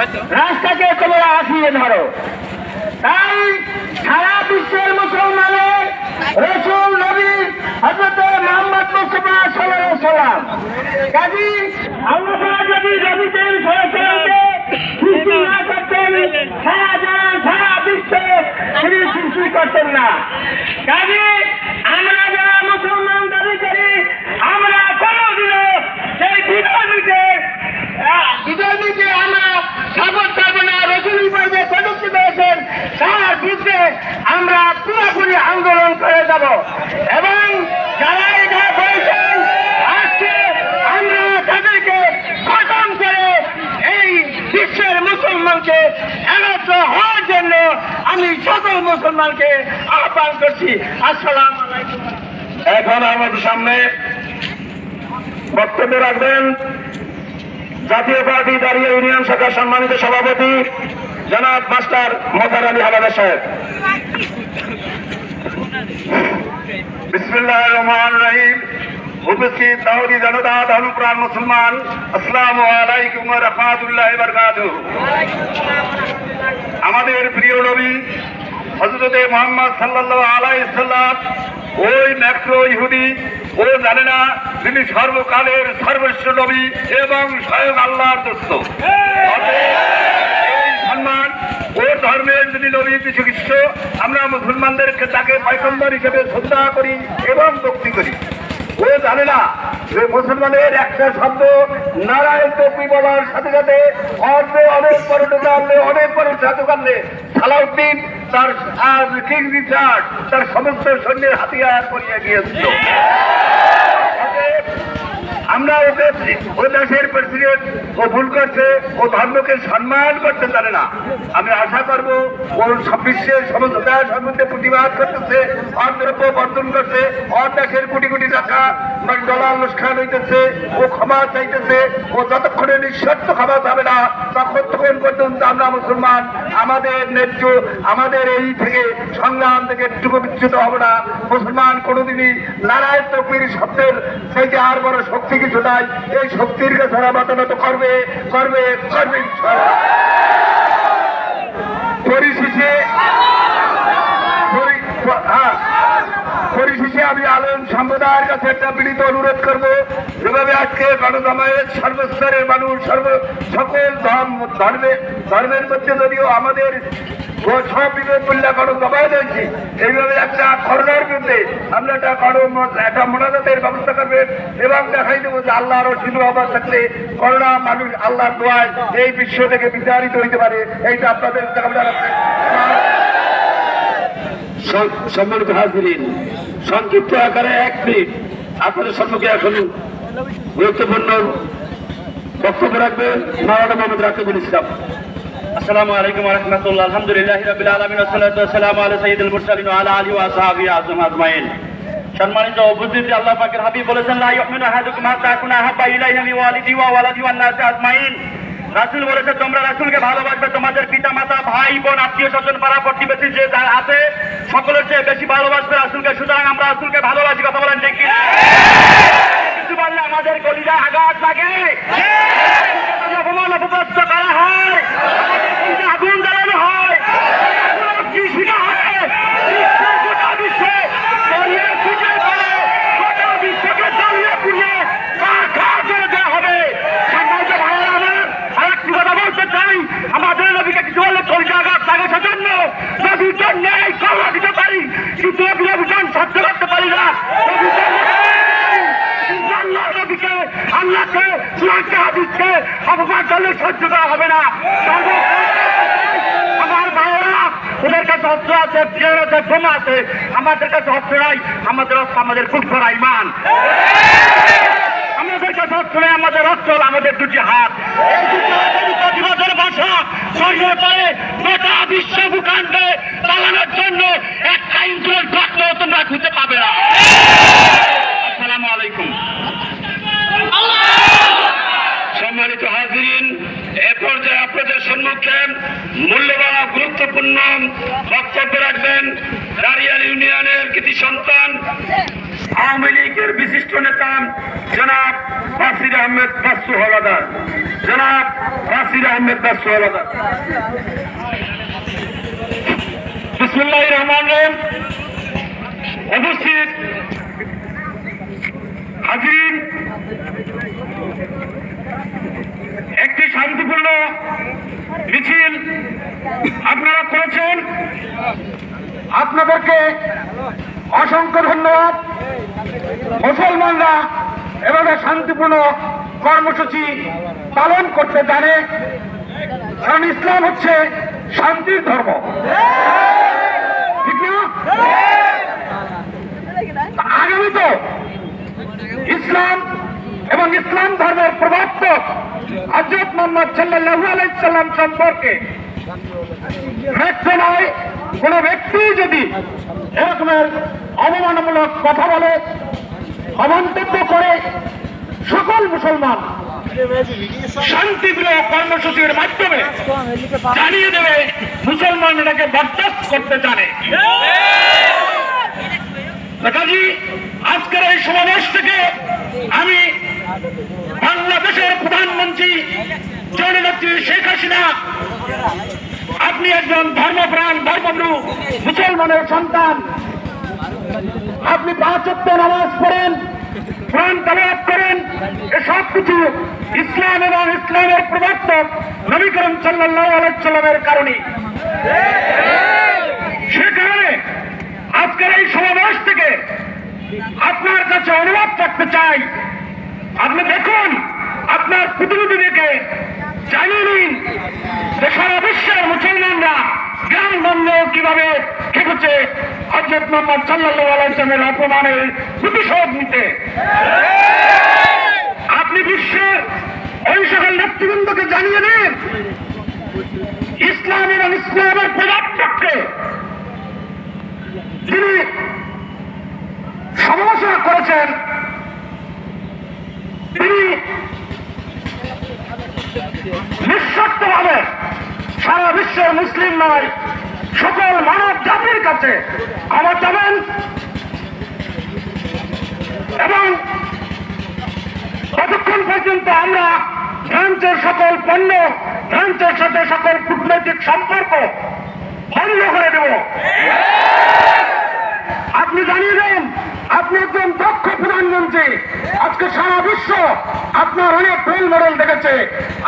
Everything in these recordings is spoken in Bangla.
রাস্তাকে তোমরা আসিয়ে ধরো। তাই সারা বিশ্বের মুসলমানের রসুল নবী হজরত মোহাম্মদ মুস্তফা সাল্লাহ সাল্লাম। কাজী আল্লাহ যদি নবীদের সরাসরিকে সৃষ্টি না করতেন, সারা জাহান সারা বিশ্বে তিনি সৃষ্টি করতেন না। কাজী আমরা যারা মুসলমান দাবি করি আমরা কোনোদিনও সেই বিজয় নিতে আহ, বিজয় নিতে আমরা সাপোর্ট করব না রসুল পর্বে প্রযুক্তি পেয়েছেন তার বিরুদ্ধে আমরা পুরোপুরি আন্দোলন করে যাব এবং যারা এটা করেছেন আজকে আমরা তাদেরকে খতম করে এই বিশ্বের মুসলমানকে একত্র হওয়ার জন্য আমি সকল মুসলমানকে আহ্বান করছি। আসসালাম এখন আমাদের সামনে বক্তব্য রাখবেন জাতীয় পার্টি দাঁড়িয়ে ইউনিয়ন শাখার সম্মানিত সভাপতি জনাব মাস্টার মোতার আলী হালাদার সাহেব। বিসমুল্লাহ রহমান রহিম। উপস্থিত দাউদি জনতা ধর্মপ্রাণ মুসলমান আসসালাম আলাইকুম রহমাতুল্লাহ বরকাতু আমাদের প্রিয় নবী হজরতে মোহাম্মদ সাল্লাহ আলাইসাল্লাম ওই ম্যাক্রো ইহুদি, ও জানে না, তিনি সর্বকালের সর্বস্ব নবী এবং স্বয়ং আল্লাহর দোস্ত সম্মান ও ধর্মের যিনি নবী যীশু খ্রিস্ট, আমরা মুসলমানদেরকে তাকে পয়কম্বর হিসেবে শ্রদ্ধা করি এবং ভক্তি করি। ও জানে না যে মুসলমানের একটা শব্দ নারায়ণ টপি বলার সাথে সাথে অর্থ অনেক পর্যটক আনলে, অনেক পর্যটক আনলে সালাউদ্দিন তার কিং রিচার্ড তার সমস্ত সৈন্যের হাতিয়ার করিয়া গিয়েছিল আমরা ওকে, ও দেশের প্রেসিডেন্ট, ও ভুল করছে, ও ধর্মকে সম্মান করতে জানে না। আমি আশা করব, ও বিশ্বের সমস্ত দেশ সম্বন্ধে প্রতিবাদ করতেছে অদ্রব্য বর্জন করছে অর দেশের কোটি কোটি টাকা ডলার অনুষ্ঠান হইতেছে, ও ক্ষমা চাইতেছে, ও যতক্ষণে নিঃশর্ত ক্ষমা যাবে না ততক্ষণ পর্যন্ত আমরা মুসলমান, আমাদের ন্যায্য, আমাদের এই থেকে সংগ্রাম থেকে একটুকু বিচ্যুত হবে না। মুসলমান কোনোদিনই নারায়ণ তকবির শব্দের সেই যে আর বড় শক্তি কিছু নাই এই শক্তির কাছে ওরা মতামত করবে করবে করবে। পরিশেষে হ্যাঁ, পরিশেষে আমি আলম সম্প্রদায়ের কাছে একটা বিনীত অনুরোধ করব। যেভাবে আজকে গণজমায়েত সর্বস্তরের মানুষ, সর্ব সকল ধর্ম ধর্মের ধর্মের মধ্যে যদিও আমাদের সব বিবেক মূল্যা গণজমায়েত হয়েছি এইভাবে একটা করোনার বিরুদ্ধে আমরা একটা গণ, একটা মোনাজাতের ব্যবস্থা করবেন এবং দেখাই দেবো যে আল্লাহর অসীম অভাব থাকলে করোনা মানুষ আল্লাহর দোয়ায় এই বিশ্ব থেকে বিতাড়িত হইতে পারে, এইটা আপনাদের আমরা সম্মানিত হাজিরিন সংক্ষিপ্ত আকারে এক মিনিট আপনাদের সম্মুখে এখন গুরুত্বপূর্ণ বক্তব্য রাখবেন মাওলানা মোহাম্মদ রাকিবুল ইসলাম। আসসালামু আলাইকুম ওয়া রাহমাতুল্লাহ। আলহামদুলিল্লাহি রাব্বিল আলামিন ওয়া সাল্লাতু ওয়া সালামু আলা সাইয়্যিদিল মুরসালিন ওয়া আলা আলিহি ওয়া আসহাবিহি আজম আজমাইন। সম্মানিত উপস্থিতি আল্লাহ পাকের হাবিব বলেছেন, লা ইউমিনু আহাদুকুম হাত্তা আকুনা আহাব্বা ইলাইহি মিন ওয়ালিদিহি ওয়া ওয়ালাদিহি ওয়ান নাসি আজমাইন। রাসূল বলেছে, তোমরা রাসূলকে ভালোবাসবে। তোমাদের পিতা মাতা ভাই, বোন, আত্মীয় স্বজন, পাড়া প্রতিবেশী যে যা আছে, সকলের চেয়ে বেশি ভালোবাসবে রাসূলকে। সুতরাং আমরা রাসূলকে ভালোবাসি। কথা বলেন ঠিক কিছু বললে আমাদের কলিজায় আঘাত লাগে। অপমান করা হয়। আগুন জ্বালানো হয়। কি শিখা হয় বিশ্বের গোটা বিশ্বে ছড়িয়ে ছিটিয়ে পড়ে গোটা বিশ্বকে জ্বালিয়ে পুড়িয়ে খা খা করে দেওয়া হবে সম্মানিত ভাইয়েরা আমার আরেকটি কথা বলতে চাই আমাদের নবীকে কিছু বললে কলিজা আঘাত লাগে সেজন্য নবীর জন্য এই কল্লা দিতে পারি কিন্তু নবীর অভিযান সহ্য করতে পারি না নবীর জন্য আল্লাহ নবীকে আল্লাহকে সুরক্ষা হাদিসকে অপমান করলে সহ্য করা হবে না আমার ভাইয়েরা ওদের কাছে অস্ত্র আছে প্লেয়ার আছে, বোমা আছে। আমাদের কাছে অস্ত্র নাই, আমাদের অস্ত্র আমাদের ফুটফরা ইমান। আমাদের কাছে অস্ত্র নেই, আমাদের অস্ত্র আমাদের দুটি হাত। বিশ্ব চালানোর জন্য একটা ইন্দ্রের ঘটনা তোমরা খুঁজে পাবে না আসসালামু আলাইকুম সম্মানিত হাজিরিন এ পর্যায়ে আপনাদের সম্মুখে মূল্যবান ও গুরুত্বপূর্ণ বক্তব্য রাখবেন দাঁড়িয়াল ইউনিয়নের কৃতি সন্তান আওয়ামী লীগের বিশিষ্ট নেতা জনাব বাসির আহমেদ বাসু হলাদার। জনাব বাসির আহমেদ বাসু হলাদার। বিসমুল্লাহ রহমান রহিম। উপস্থিত হাজির একটি শান্তিপূর্ণ মিছিল আপনারা করেছেন। আপনাদেরকে অসংখ্য ধন্যবাদ। মুসলমানরা এভাবে শান্তিপূর্ণ কর্মসূচি পালন করতে জানে। কারণ ইসলাম হচ্ছে শান্তির ধর্ম। ঠিক না? আগামী তো ইসলাম এবং ইসলাম ধর্মের প্রবর্তক হজরত মোহাম্মদ সাল্লাল্লাহু আলাইহি সাল্লাম সম্পর্কে। নয়। কোন ব্যক্তি যদি এরকমের অবমানমূলক কথা বলে, অমন্তব্য করে, সকল মুসলমান শান্তিপ্রিয় কর্মসূচির মাধ্যমে জানিয়ে দেবে, মুসলমান এটাকে বরদাস্ত করতে জানে। কাজী আজকের এই সমাবেশ থেকে আমি বাংলাদেশের প্রধানমন্ত্রী জননেত্রী শেখ হাসিনা আপনি একজন ধর্মপ্রাণ, ধর্মগুরু, মুসলমানের সন্তান। আপনি পাঁচত্ব নামাজ পড়েন কোরআন তালাব করেন এসব কিছু ইসলাম এবং ইসলামের প্রবর্তক নবী করিম কারণে। সে কারণে আজকের এই সমাবেশ থেকে আপনার কাছে অনুরোধ করতে চাই। আপনি দেখুন আপনার প্রতিনিধিদেরকে জানিয়ে নিন যে সারা বিশ্বের মুসলমানরা বন্ধ কীভাবে খেপেছে হজরত মোহাম্মদ সাল্লাহ আলাইসলামের অপমানের প্রতিশোধ নিতে। আপনি বিশ্বের ওই সকল নেতৃবৃন্দকে জানিয়ে দিন, ইসলাম এবং ইসলামের প্রভাবকে যিনি সমালোচনা করেছেন, তিনি নিঃশর্তভাবে সারা বিশ্বের মুসলিম নয় সকল মানব জাতির কাছে ক্ষমা চাবেন এবং ততক্ষণ পর্যন্ত আমরা ফ্রান্সের সকল পণ্য ফ্রান্সের সাথে সকল কূটনৈতিক সম্পর্ক বন্ধ করে দেব। আপনি একজন দক্ষ প্রধানমন্ত্রী। আজকে সারা বিশ্ব আপনার অনেক রোল মডেল দেখেছে।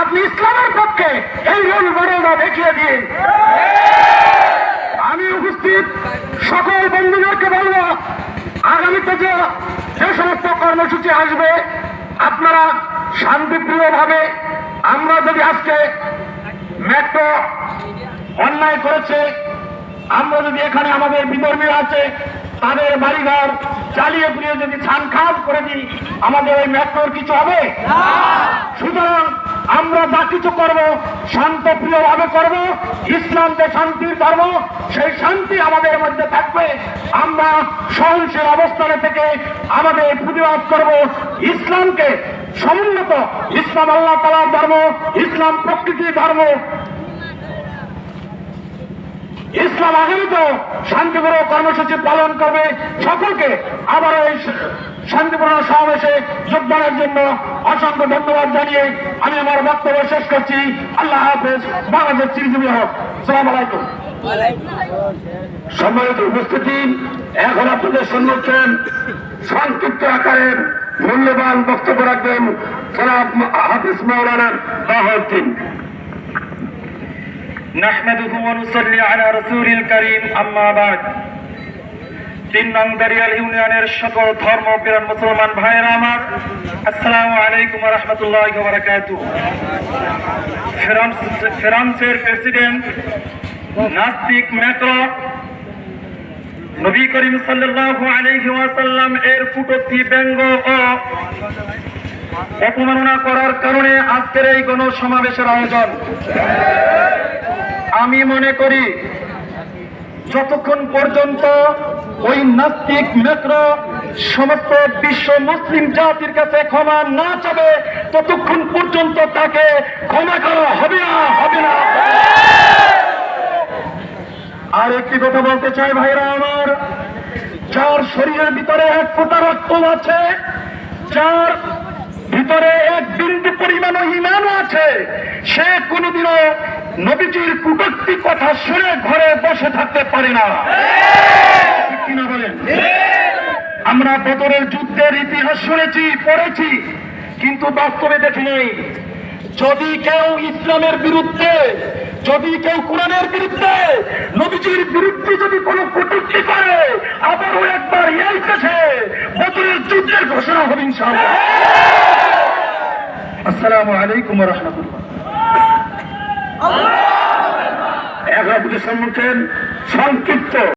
আপনি ইসলামের পক্ষে এই রোল মডেলটা দেখিয়ে দিন। আমি উপস্থিত সকল বন্ধুদেরকে বলব, আগামীতে যে যে সমস্ত কর্মসূচি আসবে, আপনারা শান্তিপ্রিয়ভাবে আমরা যদি আজকে মেট্রো অন্যায় করেছে, আমরা যদি এখানে আমাদের বিধর্মী আছে তাদের বাড়িঘর চালিয়ে পুড়িয়ে যদি ছান খাপ করে দিই আমাদের ওই মেট্রোর কিছু হবে? সুতরাং আমরা যা কিছু করব শান্তপ্রিয় ভাবে করব ইসলাম যে শান্তির ধর্ম সেই শান্তি আমাদের মধ্যে থাকবে। আমরা সহনশীল অবস্থানে থেকে আমাদের প্রতিবাদ করব ইসলামকে। সমুন্নত ইসলাম আল্লাহ তালার ধর্ম ইসলাম প্রকৃতির ধর্ম। ইসলাম আগামীতেও শান্তিপূর্ণ কর্মসূচি পালন করবে সকলকে আবার এই শান্তিপূর্ণ সমাবেশে যোগদানের জন্য অসংখ্য ধন্যবাদ জানিয়ে আমি আমার বক্তব্য শেষ করছি। আল্লাহ হাফেজ। বাংলাদেশ চিরজীবী হোক। সালাম আলাইকুম। সম্মানিত উপস্থিতি, এখন আপনাদের সম্মুখেন সংক্ষিপ্ত আকারের মূল্যবান বক্তব্য রাখবেন সালাম হাফিজ মৌলানা বাহদ্দিন نحمده ونصلي على رسول الكريم أما بعد তিন নং দারিয়াল ইউনিয়নের সকল ধর্ম প্রাণ মুসলমান ভাইয়েরা আমার আসসালামু আলাইকুম রহমতুল্লাহ বারাকাতু ফ্রান্সের প্রেসিডেন্ট নাস্তিক ম্যাক্র নবী করিম সাল্লাল্লাহু আলাইহি ওয়াসাল্লাম এর কুটুক্তি ব্যঙ্গ ও অপমাননা করার কারণে আজকের এই গণ সমাবেশের আয়োজন আমি মনে করি, যতক্ষণ পর্যন্ত ওই নাস্তিক মেত্র সমস্ত বিশ্ব মুসলিম জাতির কাছে ক্ষমা না চাবে, ততক্ষণ পর্যন্ত তাকে ক্ষমা করা হবে না হবে না। আর একটি কথা বলতে চাই ভাইরা আমার, যার শরীরের ভিতরে এক ফোঁটা রক্ত আছে, যার ভিতরে এক বিন্দু পরিমাণ ইমানও আছে, সে কোনোদিনও নবীজির কুটক্তি কথা শুনে ঘরে বসে থাকতে পারে না। বলেন? আমরা বদরের যুদ্ধের ইতিহাস শুনেছি, পড়েছি, কিন্তু বাস্তবে দেখি নাই। যদি কেউ ইসলামের বিরুদ্ধে, যদি কেউ কোরআনের বিরুদ্ধে নবীজির বিরুদ্ধে যদি কোনো কটূক্তি করে, আবারও একবার এই বদরের যুদ্ধের ঘোষণা হবে ইনশাআল্লাহ। আসসালামু আলাইকুম রহমতুল্লাহ। এগারো সম্মুখীন সংক্ষিপ্ত।